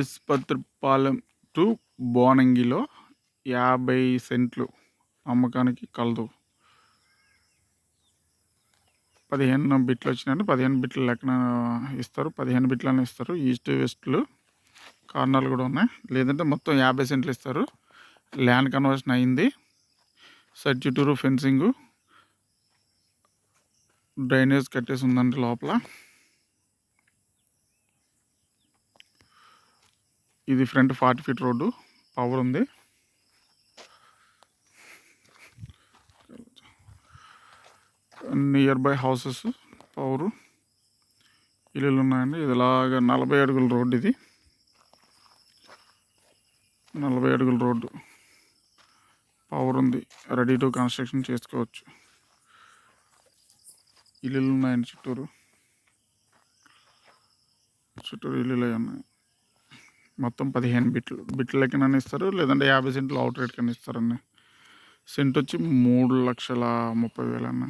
ఇస్పత్రిపాలెం to బోనంగిలో యాభై సెంట్లు అమ్మకానికి కలదు. పదిహేను బిట్లు వచ్చినాయంటే పదిహేను బిట్ల లెక్కన ఇస్తారు. పదిహేను బిట్లని ఇస్తారు. ఈస్ట్ వెస్ట్లు కార్నర్లు కూడా ఉన్నాయి. లేదంటే మొత్తం యాభై సెంట్లు ఇస్తారు. ల్యాండ్ కన్వర్షన్ అయింది. సైడ్ చుట్టూరు ఫెన్సింగ్ డ్రైనేజ్ కట్టేసి ఉందండి లోపల. ఇది front forty feet road. Power ఉంది. నియర్ బై హౌసెస్ పవరు ఇల్లులు ఉన్నాయండి. ఇది ఇలాగ నలభై అడుగుల రోడ్డు ఇది. నలభై అడుగుల రోడ్డు. పవర్ ఉంది. రెడీ టు కన్స్ట్రక్షన్ చేసుకోవచ్చు. ఇల్లులు ఉన్నాయండి చుట్టూరు. చుట్టూరు ఇల్లులు ఉన్నాయి. మొత్తం పదిహేను బిట్లు బిట్ల లెక్కన ఇస్తారు లేదంటే యాభై సెంట్లు అవుట్ రేట్ కన్నా ఇస్తారన్న. సెంట్ వచ్చి మూడు లక్షల ముప్పై వేలు అన్న